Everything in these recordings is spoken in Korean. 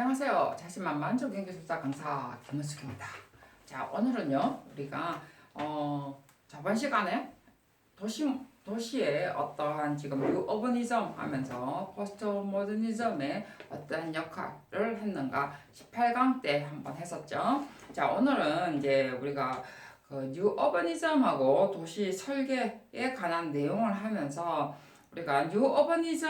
안녕하세요. 자신만만 조경기술사 강사 김은숙입니다. 자 오늘은요 우리가 어 저번 시간에 도시 도시의 어떠한 지금 뉴어버니즘 하면서 포스트 모더니즘의 어떤 역할을 했는가 18강 때 한번 했었죠. 자 오늘은 이제 우리가 그 뉴어버니즘하고 도시 설계에 관한 내용을 하면서 우리가 뉴 어버니즘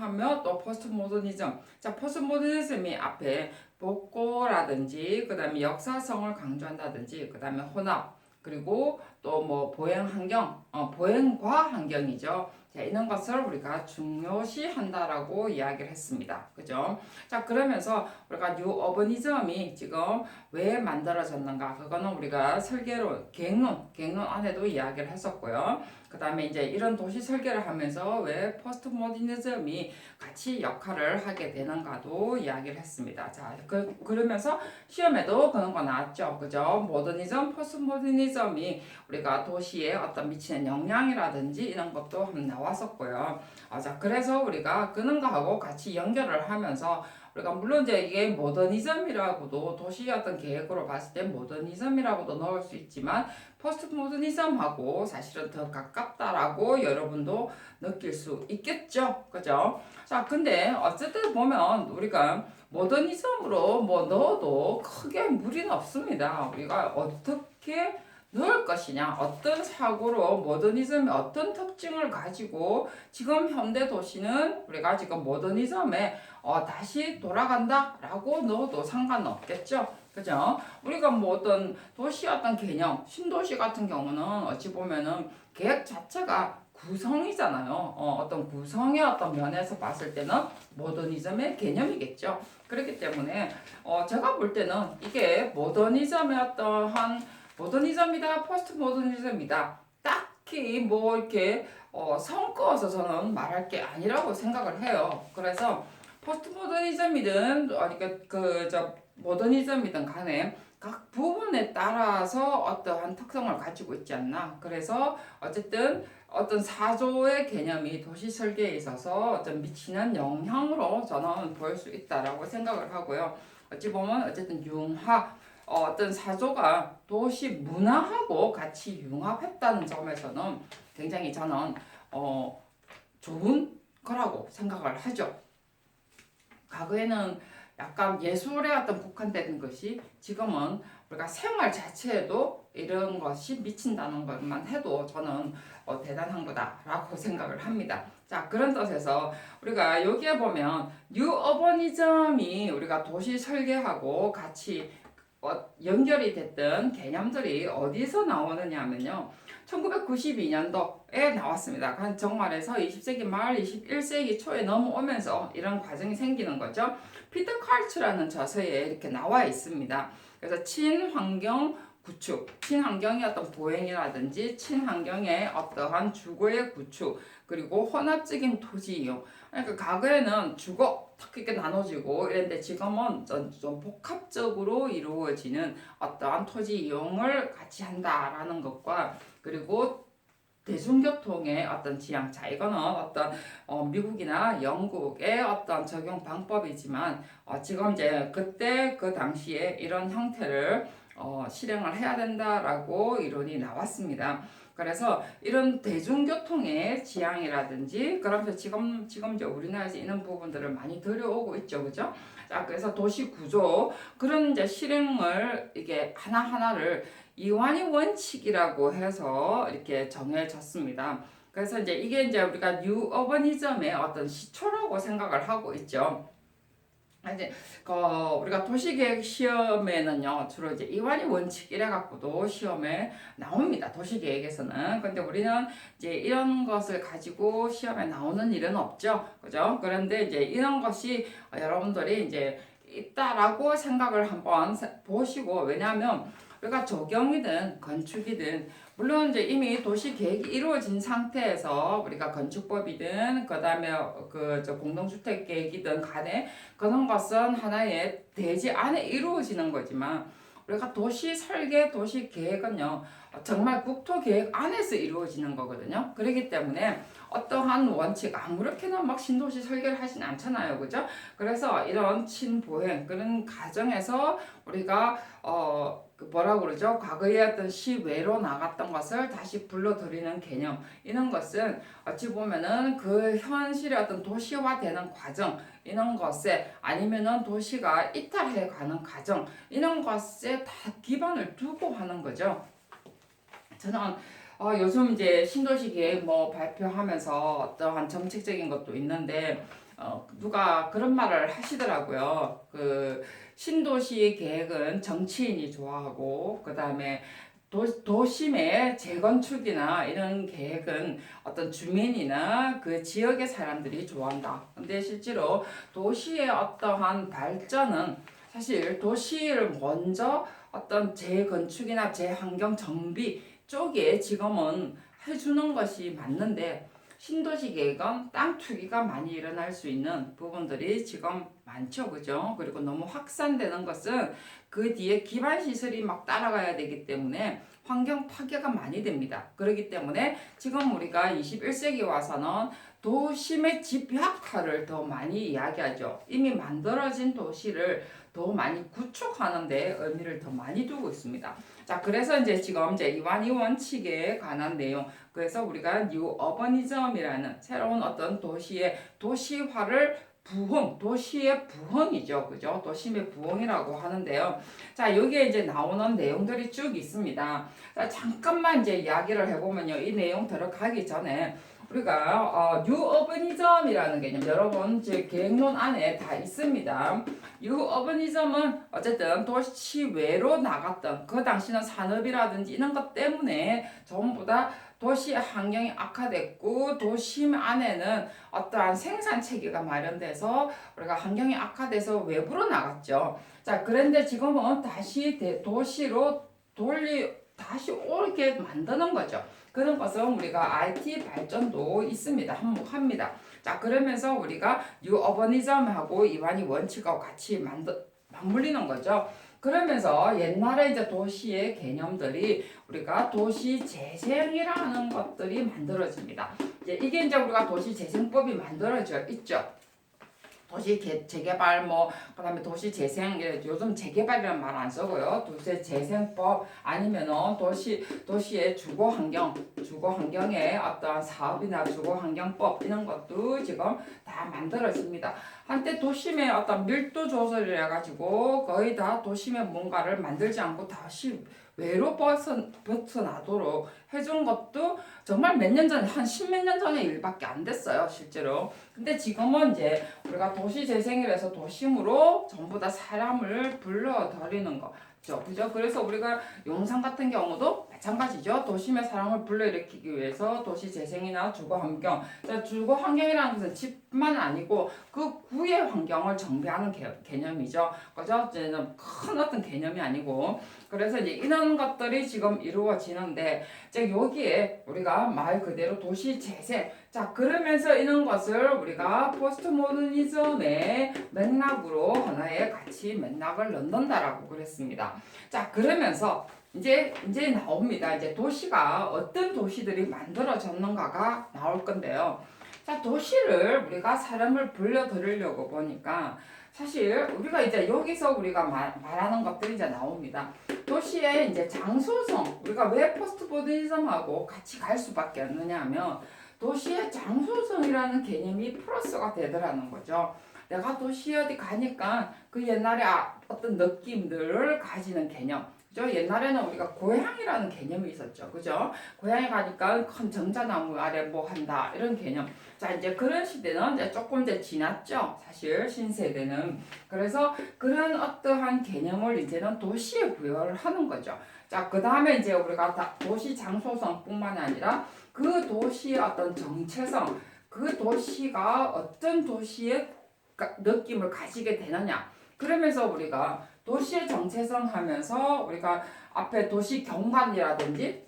하면 또 포스트 모더니즘. 자, 포스트 모더니즘이 앞에 복고라든지 그다음에 역사성을 강조한다든지 그다음에 혼합 그리고 또 뭐 보행 환경, 어, 보행과 환경이죠. 자, 이런 것을 우리가 중요시 한다라고 이야기를 했습니다. 그죠? 자, 그러면서 우리가 뉴 어버니즘이 지금 왜 만들어졌는가? 그거는 우리가 설계로, 계획론, 계획론 안에도 이야기를 했었고요. 그 다음에 이제 이런 도시 설계를 하면서 왜 포스트 모더니즘이 같이 역할을 하게 되는가도 이야기를 했습니다. 자, 그, 그러면서 시험에도 그런 거 나왔죠. 그죠? 모더니즘, 포스트 모더니즘이 우리가 도시에 어떤 미치는 영향이라든지 이런 것도 한번 나왔었고요. 아, 자, 그래서 우리가 그런 거하고 같이 연결을 하면서 우리가 물론 이제 이게 모더니즘이라고도 도시 어떤 계획으로 봤을 때 모더니즘이라고도 넣을 수 있지만 포스트 모더니즘하고 사실은 더 가깝다라고 여러분도 느낄 수 있겠죠. 그죠? 자, 근데 어쨌든 보면 우리가 모더니즘으로 뭐 넣어도 크게 무리는 없습니다. 우리가 어떻게 넣을 것이냐, 어떤 사고로 모더니즘의 어떤 특징을 가지고 지금 현대 도시는 우리가 지금 모더니즘에 어, 다시 돌아간다라고 넣어도 상관없겠죠. 그죠? 우리가 뭐 어떤 도시 어떤 개념, 신도시 같은 경우는 어찌 보면은 계획 자체가 구성이잖아요. 어, 어떤 구성의 어떤 면에서 봤을 때는 모더니즘의 개념이겠죠. 그렇기 때문에 어, 제가 볼 때는 이게 모더니즘의 어떠한 모더니즘이다, 포스트 모더니즘이다. 딱히 뭐 이렇게 어, 성과어서 저는 말할 게 아니라고 생각을 해요. 그래서 포스트 모더니즘이든 아니 그저 모더니즘이든 간에 각 부분에 따라서 어떠한 특성을 가지고 있지 않나. 그래서 어쨌든 어떤 사조의 개념이 도시 설계에 있어서 어떤 미치는 영향으로 저는 보일 수 있다라고 생각을 하고요. 어찌 보면 어쨌든 융합 어, 어떤 사조가 도시 문화하고 같이 융합했다는 점에서는 굉장히 저는 어, 좋은 거라고 생각을 하죠. 과거에는 약간 예술에 어떤 국한되는 것이 지금은 우리가 생활 자체에도 이런 것이 미친다는 것만 해도 저는 어, 대단한 거다라고 생각을 합니다. 자 그런 뜻에서 우리가 여기에 보면 뉴 어버니즘이 우리가 도시 설계하고 같이 어, 연결이 됐던 개념들이 어디서 나오느냐면요. 1992년도에 나왔습니다. 한 정말에서 20세기 말 21세기 초에 넘어오면서 이런 과정이 생기는 거죠. 피터 칼츠라는 저서에 이렇게 나와 있습니다. 그래서 친환경 구축, 친환경의 어떤 보행이라든지 친환경의 어떠한 주거의 구축, 그리고 혼합적인 토지 이용. 그러니까 과거에는 주거 탁 이렇게 나눠지고 이랬는데 지금은 좀, 좀 복합적으로 이루어지는 어떠한 토지 이용을 같이 한다라는 것과 그리고 대중교통의 어떤 지향 차 이거는 어떤 어, 미국이나 영국의 어떤 적용 방법이지만 어, 지금 이제 그때 그 당시에 이런 형태를 어, 실행을 해야 된다라고 이론이 나왔습니다. 그래서 이런 대중교통의 지향이라든지 그러면서 지금 지금 이제 우리나라에서 이런 부분들을 많이 들여오고 있죠, 그죠? 자, 그래서 도시 구조 그런 이제 실행을 이게 하나 하나를 이완희 원칙이라고 해서 이렇게 정해졌습니다. 그래서 이제 이게 이제 우리가 뉴 어버니즘의 어떤 시초라고 생각을 하고 있죠. 이제 그 우리가 도시계획 시험에는요 주로 이제 이완희 원칙 이래 갖고도 시험에 나옵니다 도시계획에서는. 근데 우리는 이제 이런 것을 가지고 시험에 나오는 일은 없죠. 그죠? 그런데 이제 이런 것이 여러분들이 이제 있다라고 생각을 한번 보시고 왜냐하면 우리가 조경이든 건축이든 물론 이제 이미 도시 계획이 이루어진 상태에서 우리가 건축법이든 그다음에 그 저 공동주택 계획이든 간에 그런 것은 하나의 대지 안에 이루어지는 거지만 우리가 도시 설계, 도시 계획은요, 정말 국토 계획 안에서 이루어지는 거거든요. 그렇기 때문에 어떠한 원칙, 아무렇게나 막 신도시 설계를 하진 않잖아요. 그죠? 그래서 이런 친보행, 그런 과정에서 우리가, 어, 그 뭐라 그러죠? 과거에 어떤 시외로 나갔던 것을 다시 불러들이는 개념. 이런 것은 어찌 보면은 그 현실의 어떤 도시화되는 과정, 이런 것에 아니면은 도시가 이탈해 가는 과정, 이런 것에 다 기반을 두고 하는 거죠. 저는 어, 요즘 이제 신도시 계획 뭐 발표하면서 어떠한 정책적인 것도 있는데 어, 누가 그런 말을 하시더라고요. 그 신도시 계획은 정치인이 좋아하고 그 다음에 도, 도심의 재건축이나 이런 계획은 어떤 주민이나 그 지역의 사람들이 좋아한다. 근데 실제로 도시의 어떠한 발전은 사실 도시를 먼저 어떤 재건축이나 재환경 정비 쪽에 지금은 해주는 것이 맞는데 신도시 계획은 땅 투기가 많이 일어날 수 있는 부분들이 지금 많죠, 그죠? 그리고 너무 확산되는 것은 그 뒤에 기반 시설이 막 따라가야 되기 때문에 환경 파괴가 많이 됩니다. 그렇기 때문에 지금 우리가 21세기 와서는 도심의 집약화를 더 많이 이야기하죠. 이미 만들어진 도시를 더 많이 구축하는 데 의미를 더 많이 두고 있습니다. 자, 그래서 이제 지금 이제 이완이 원칙에 관한 내용, 그래서 우리가 뉴 어버니즘이라는 새로운 어떤 도시의 도시화를 부흥, 도시의 부흥이죠. 그죠? 도심의 부흥이라고 하는데요. 자, 여기에 이제 나오는 내용들이 쭉 있습니다. 자, 잠깐만 이제 이야기를 해보면요. 이 내용 들어가기 전에 우리가 어, 뉴어버니즘이라는 개념 여러분 제 계획론 안에 다 있습니다. 뉴어버니즘은 어쨌든 도시 외로 나갔던 그 당시는 산업이라든지 이런 것 때문에 전부 다 도시의 환경이 악화됐고 도심 안에는 어떠한 생산 체계가 마련돼서 우리가 환경이 악화돼서 외부로 나갔죠. 자, 그런데 지금은 다시 대- 도시로 돌리 다시 오게 만드는 거죠. 그런 것은 우리가 IT 발전도 있습니다. 한몫합니다. 자, 그러면서 우리가 뉴 어버니즘하고 이완이 원칙하고 같이 만드, 맞물리는 거죠. 그러면서 옛날에 이제 도시의 개념들이 우리가 도시 재생이라는 것들이 만들어집니다. 이제 이게 이제 우리가 도시 재생법이 만들어져 있죠. 도시 개, 재개발 뭐 그다음에 도시 재생 예, 요즘 재개발이라는 말안 쓰고요. 도시 재생법 아니면은 도시 도시의 주거 환경 주거 환경의 어떤 사업이나 주거 환경법 이런 것도 지금 다 만들어집니다. 한때 도심의 어떤 밀도 조절을 해가지고 거의 다 도심의 뭔가를 만들지 않고 다시 외로 벗어, 벗어나도록 해준 것도 정말 몇 년 전에 한 십몇 년 전의 일밖에 안 됐어요 실제로. 근데 지금은 이제 우리가 도시 재생을 해서 도심으로 전부 다 사람을 불러들이는 거 죠. 그죠? 그래서 우리가 용산 같은 경우도 마찬가지죠. 도심의 사람을 불러일으키기 위해서 도시 재생이나 주거 환경 자, 주거 환경이라는 것은 집만 아니고 그 구의 환경을 정비하는 개, 개념이죠. 그죠? 큰 어떤 개념이 아니고. 그래서 이제 이런 것들이 지금 이루어지는데 즉 여기에 우리가 말 그대로 도시 재생 자 그러면서 이런 것을 우리가 포스트 모더니즘의 맥락으로 하나의 같이 맥락을 넣는다라고 그랬습니다. 자 그러면서 이제 이제 나옵니다. 이제 도시가 어떤 도시들이 만들어졌는가가 나올 건데요. 자 도시를 우리가 사람을 불러들이려고 보니까 사실 우리가 이제 여기서 우리가 말, 말하는 것들이 이제 나옵니다. 도시의 이제 장소성 우리가 왜 포스트 모더니즘하고 같이 갈 수밖에 없느냐 하면 도시의 장소성이라는 개념이 플러스가 되더라는 거죠. 내가 도시에 어디 가니까 그 옛날에 아- 어떤 느낌들을 가지는 개념. 그죠? 옛날에는 우리가 고향이라는 개념이 있었죠. 그죠? 고향에 가니까 큰 정자나무 아래 뭐 한다. 이런 개념. 자, 이제 그런 시대는 이제 조금 이제 지났죠. 사실 신세대는. 그래서 그런 어떠한 개념을 이제는 도시에 부여를 하는 거죠. 자, 그 다음에 이제 우리가 다 도시 장소성뿐만 아니라 그 도시의 어떤 정체성, 그 도시가 어떤 도시의 가- 느낌을 가지게 되느냐. 그러면서 우리가 도시의 정체성 하면서 우리가 앞에 도시 경관이라든지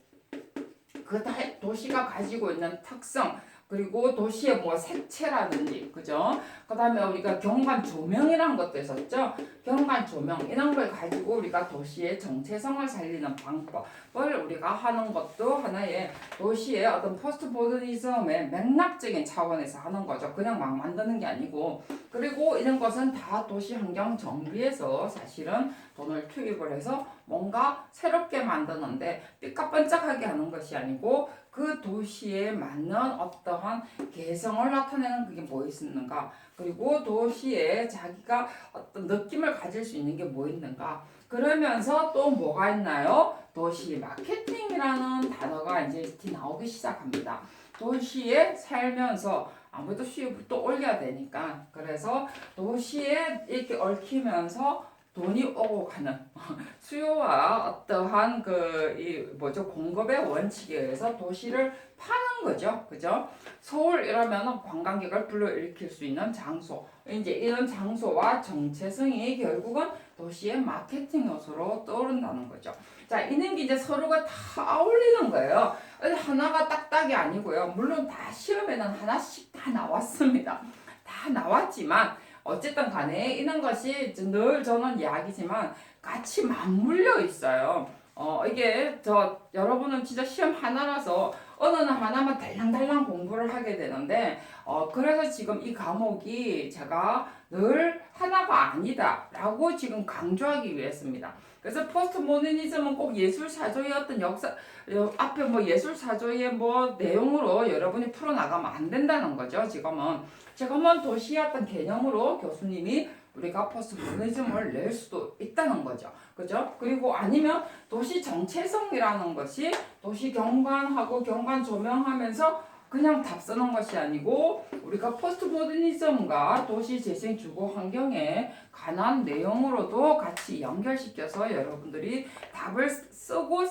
그 다- 도시가 가지고 있는 특성, 그리고 도시의 뭐 색채라든지 그죠? 그 다음에 우리가 경관 조명이라는 것도 있었죠. 경관 조명 이런 걸 가지고 우리가 도시의 정체성을 살리는 방법을 우리가 하는 것도 하나의 도시의 어떤 포스트 모더니즘의 맥락적인 차원에서 하는 거죠. 그냥 막 만드는 게 아니고 그리고 이런 것은 다 도시 환경 정비에서 사실은 돈을 투입을 해서 뭔가 새롭게 만드는데 삐까번쩍하게 하는 것이 아니고 그 도시에 맞는 어떠한 개성을 나타내는 그게 뭐 있는가 그리고 도시에 자기가 어떤 느낌을 가질 수 있는 게 뭐 있는가 그러면서 또 뭐가 있나요? 도시 마케팅이라는 단어가 이제 나오기 시작합니다. 도시에 살면서 아무래도 수입을 또 올려야 되니까 그래서 도시에 이렇게 얽히면서 돈이 오고 가는 수요와 어떠한 그 이 뭐죠 공급의 원칙에 의해서 도시를 파는 거죠, 그죠? 서울 이러면 관광객을 불러일으킬 수 있는 장소 이제 이런 장소와 정체성이 결국은 도시의 마케팅 요소로 떠오른다는 거죠. 자, 게 이제 서로가 다 어울리는 거예요. 하나가 딱딱이 아니고요. 물론 다 시험에는 하나씩 다 나왔습니다. 다 나왔지만 어쨌든 간에 이런 것이 늘 저는 이야기지만 같이 맞물려 있어요. 어, 이게 저 여러분은 진짜 시험 하나라서 어느 날 하나만 달랑달랑 공부를 하게 되는데 어, 그래서 지금 이 과목이 제가 늘 하나가 아니다라고 지금 강조하기 위해서입니다. 그래서 포스트 모더니즘은 꼭 예술 사조의 어떤 역사 여- 앞에 뭐 예술 사조의 뭐 내용으로 여러분이 풀어 나가면 안 된다는 거죠. 지금은 지금은 도시의 어떤 개념으로 교수님이 우리가 포스트 모더니즘을 낼 수도 있다는 거죠. 그죠? 그리고 아니면 도시 정체성이라는 것이 도시 경관하고 경관 조명하면서 그냥 답 쓰는 것이 아니고 우리가 포스트 모더니즘과 도시 재생 주거 환경에 관한 내용으로도 같이 연결시켜서 여러분들이 답을 쓰고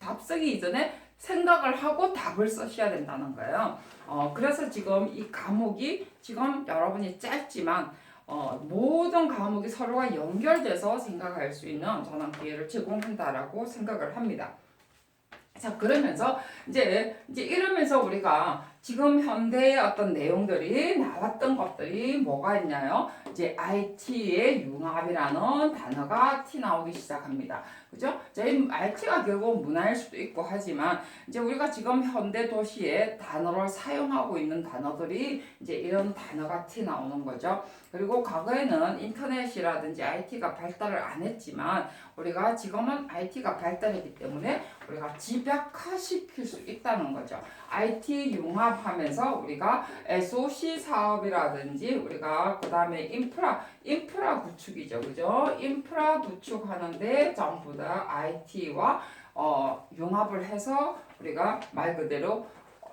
답 쓰기 이전에 생각을 하고 답을 쓰셔야 된다는 거예요. 어, 그래서 지금 이 과목이 지금 여러분이 짧지만 어, 모든 과목이 서로가 연결돼서 생각할 수 있는 저는 기회를 제공한다라고 생각을 합니다. 자 그러면서 이제 이제 이러면서 우리가 지금 현대의 어떤 내용들이 나왔던 것들이 뭐가 있냐요? 이제 IT의 융합이라는 단어가 티 나오기 시작합니다. 그죠? 저희 IT가 결국 문화일 수도 있고 하지만 이제 우리가 지금 현대 도시에 단어를 사용하고 있는 단어들이 이제 이런 단어가 티 나오는 거죠. 그리고 과거에는 인터넷이라든지 IT가 발달을 안 했지만 우리가 지금은 IT가 발달했기 때문에 우리가 집약화시킬 수 있다는 거죠. IT 융합 하면서 우리가 SOC 사업이라든지 우리가 그 다음에 인프라 인프라 구축이죠, 그죠? 인프라 구축하는데 전부 다 IT와 어, 융합을 해서 우리가 말 그대로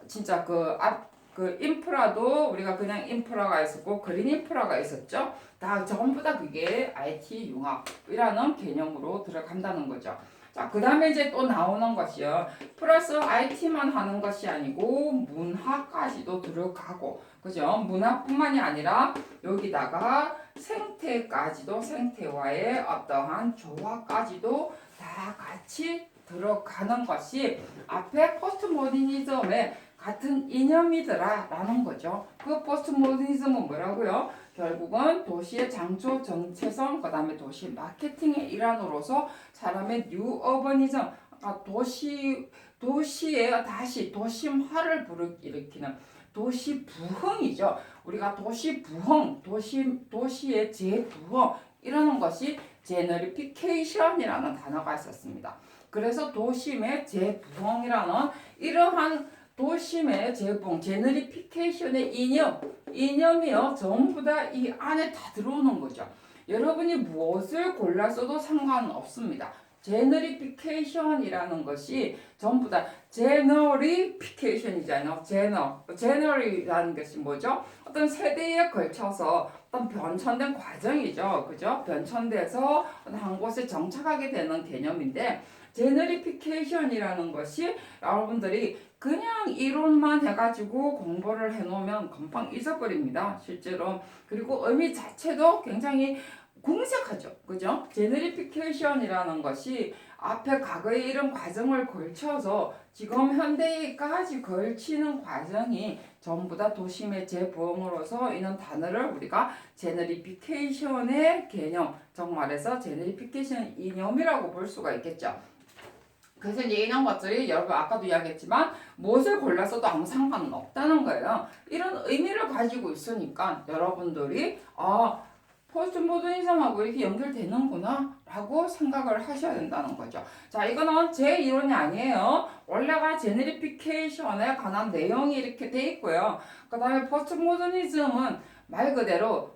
진짜 그 앞 그 인프라도 우리가 그냥 인프라가 있었고 그린 인프라가 있었죠. 다 전부 다 그게 IT 융합이라는 개념으로 들어간다는 거죠. 자, 그 다음에 이제 또 나오는 것이요. 플러스 IT만 하는 것이 아니고 문화까지도 들어가고, 그죠? 문화뿐만이 아니라 여기다가 생태까지도 생태와의 어떠한 조화까지도 다 같이 들어가는 것이 앞에 포스트 모더니즘의 같은 이념이더라 라는 거죠. 그 포스트 모더니즘은 뭐라고요? 결국은 도시의 장초 정체성, 그 다음에 도시 마케팅의 일환으로서 사람의 뉴 어버니즘, 아, 도시 도시에 다시 도심화를 불러일으키는 도시 부흥이죠. 우리가 도시 부흥, 도시 도시의 재부흥 이러는 것이 제너리피케이션이라는 단어가 있었습니다. 그래서 도심의 재부흥이라는 이러한 도심의 재부흥, 제너리피케이션의 이념, 이념이요 전부 다 이 안에 다 들어오는 거죠. 여러분이 무엇을 골라서도 상관없습니다. 제너리피케이션이라는 것이 전부 다 제너리피케이션이잖아요. 제너, 제너리라는 것이 뭐죠? 어떤 세대에 걸쳐서 어떤 변천된 과정이죠. 그죠? 변천돼서 한 곳에 정착하게 되는 개념인데 제너리피케이션이라는 것이 여러분들이 그냥 이론만 해가지고 공부를 해놓으면 금방 잊어버립니다. 실제로. 그리고 의미 자체도 굉장히 궁색하죠. 그죠? 제너리피케이션이라는 것이 앞에 과거의 이런 과정을 걸쳐서 지금 현대까지 걸치는 과정이 전부 다 도심의 재부흥으로서 이런 단어를 우리가 제너리피케이션의 개념, 정말에서 제너리피케이션 이념이라고 볼 수가 있겠죠. 그래서 이제 이런 것들이 여러분 아까도 이야기했지만 무엇을 골랐어도 아무 상관은 없다는 거예요. 이런 의미를 가지고 있으니까 여러분들이 아 포스트 모더니즘하고 이렇게 연결되는구나 라고 생각을 하셔야 된다는 거죠. 자 이거는 제 이론이 아니에요. 원래가 제너리피케이션에 관한 내용이 이렇게 돼 있고요. 그 다음에 포스트 모더니즘은 말 그대로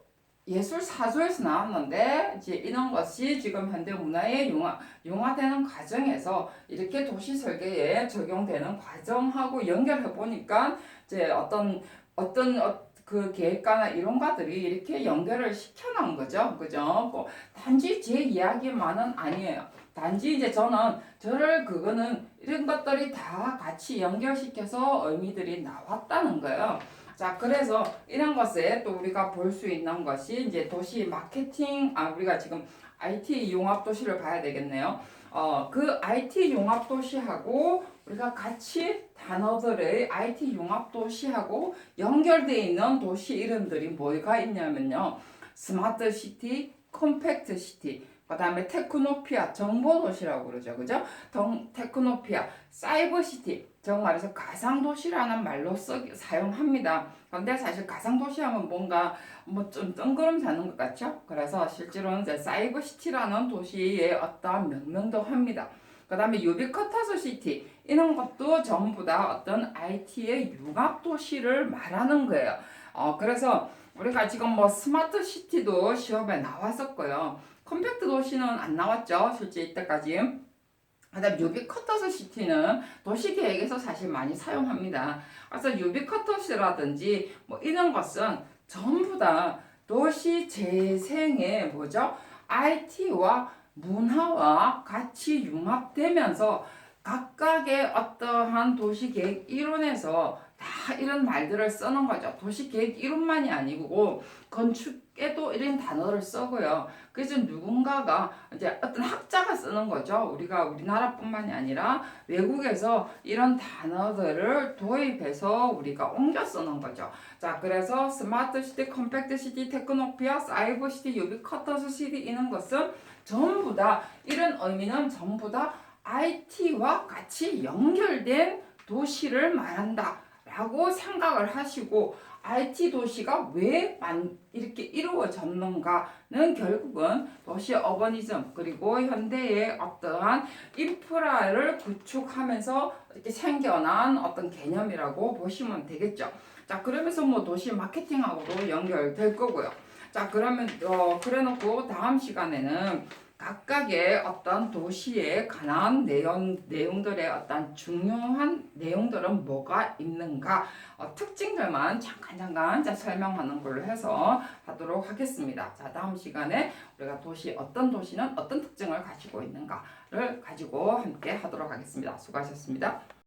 예술 사조에서 나왔는데 이제 이런 것이 지금 현대 문화에 융화 융화되는 과정에서 이렇게 도시 설계에 적용되는 과정하고 연결해 보니까 이제 어떤 어떤 어, 그 계획가나 이론가들이 이렇게 연결을 시켜놓은 거죠, 그죠? 꼭 단지 제 이야기만은 아니에요. 단지 이제 저는 저를 그거는 이런 것들이 다 같이 연결시켜서 의미들이 나왔다는 거예요. 자, 그래서 이런 것에 또 우리가 볼 수 있는 것이 이제 도시 마케팅, 아, 우리가 지금 IT 융합 도시를 봐야 되겠네요. 어, 그 IT 융합 도시하고 우리가 같이 단어들의 IT 융합 도시하고 연결되어 있는 도시 이름들이 뭐가 있냐면요. 스마트 시티, 컴팩트 시티, 그 다음에 테크노피아, 정보도시라고 그러죠. 그죠? 덩, 테크노피아, 사이버시티, 정 말해서 가상도시라는 말로 쓰, 사용합니다. 근데 사실 가상도시 하면 뭔가 뭐 좀 뜬구름 잡는 것 같죠? 그래서 실제로는 이제 사이버시티라는 도시의 어떠한 명명도 합니다. 그 다음에 유비쿼터스 시티, 이런 것도 전부 다 어떤 IT의 융합 도시를 말하는 거예요. 어, 그래서 우리가 지금 뭐 스마트 시티도 시험에 나왔었고요. 컴팩트 도시는 안 나왔죠. 실제 이때까지. 그다음 유비쿼터스 시티는 도시 계획에서 사실 많이 사용합니다. 그래서 유비쿼터스라든지 뭐 이런 것은 전부 다 도시 재생의 뭐죠? IT와 문화와 같이 융합되면서 각각의 어떠한 도시 계획 이론에서 다 이런 말들을 쓰는 거죠. 도시 계획 이론만이 아니고 건축 에도 이런 단어를 쓰고요. 그래서 누군가가 이제 어떤 학자가 쓰는 거죠. 우리가 우리나라뿐만이 아니라 외국에서 이런 단어들을 도입해서 우리가 옮겨 쓰는 거죠. 자, 그래서 스마트 시티, 컴팩트 시티, 테크노피아, 사이버 시티, 유비쿼터스 시티 이런 것은 전부 다 이런 의미는 전부 다 IT와 같이 연결된 도시를 말한다. 라고 생각을 하시고 IT 도시가 왜 이렇게 이루어졌는가는 결국은 도시 어버니즘 그리고 현대의 어떠한 인프라를 구축하면서 이렇게 생겨난 어떤 개념이라고 보시면 되겠죠. 자 그러면서 뭐 도시 마케팅하고도 연결될 거고요. 자 그러면 어 그래 놓고 다음 시간에는 각각의 어떤 도시에 관한 내용, 내용들의 어떤 중요한 내용들은 뭐가 있는가 어, 특징들만 잠깐 잠깐 자, 설명하는 걸로 해서 하도록 하겠습니다. 자 다음 시간에 우리가 도시 어떤 도시는 어떤 특징을 가지고 있는가를 가지고 함께 하도록 하겠습니다. 수고하셨습니다.